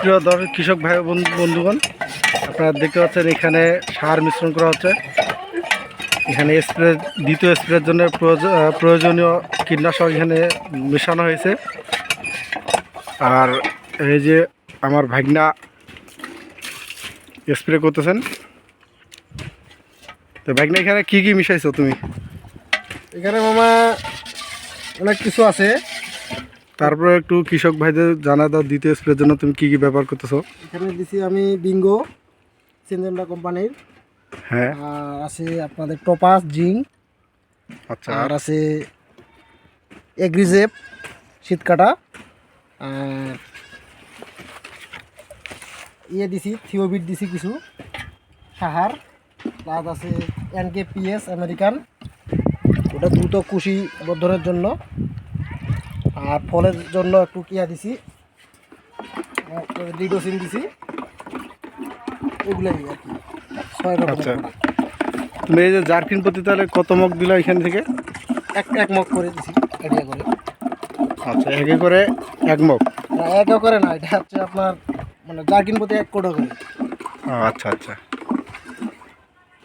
প্রিয় দর্শক, কৃষক ভাই বন্ধু- বন্ধুগণ, আপনারা দেখতে পাচ্ছেন এখানে সার মিশ্রণ করা হচ্ছে। এখানে স্প্রে দ্বিতীয় স্প্রের জন্য প্রয়োজ- প্রয়োজনীয় কীটনাশক এখানে মেশানো হয়েছে। আর এই যে আমার ভাগনা স্প্রে করতেছেন। তো ভাগনা, এখানে কি কি মিশাইছো তুমি? এখানে মামা অনেক কিছু আছে। তারপরে একটু কৃষক ভাইদের জানা দাও দ্বিতীয় স্প্রের জন্য তুমি কি কি ব্যবহার করতেছো? এখানে দিছি আমি বিঙ্গো সিনজেন্ডা কোম্পানির। হ্যাঁ। আর আছে আপনাদের টপাস জিং। আচ্ছা। আর আছে এগ্রিজেপ শীতকাটা। আর ইয়ে দিছি থিওবিট দিছি কিছু। সাহার। প্লাস আছে এনকে পিএস আমেরিকান। ওটা দ্রুত কুশি বর্ধনের জন্য। আর ফলের জন্য একটু কিয়া দিছি। লিডোসিন দিছি। এগুলাই আর কি। ছয় রকম আচ্ছা। তুমি এই যে জার্কিন প্রতি তাহলে কত মগ দিলা এখান থেকে? এক এক মগ করে দিছি আইডিয়া করে। আচ্ছা একে করে এক মগ? না একা করে না এটা হচ্ছে আপনার মানে জার্কিন প্রতি এক কোটো করে। আচ্ছা আচ্ছা।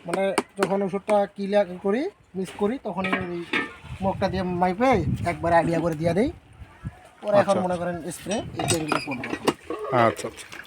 মানে যখন ওষুধটা ক্লিয়ার করি মিক্স করি তখন ওই মগটা দিয়ে মাইপে একবার আইডিয়া করে দিয়ে দেই। পরে এখন আচ্ছা। মনে করেন স্প্রে এই আচ্ছা আচ্ছা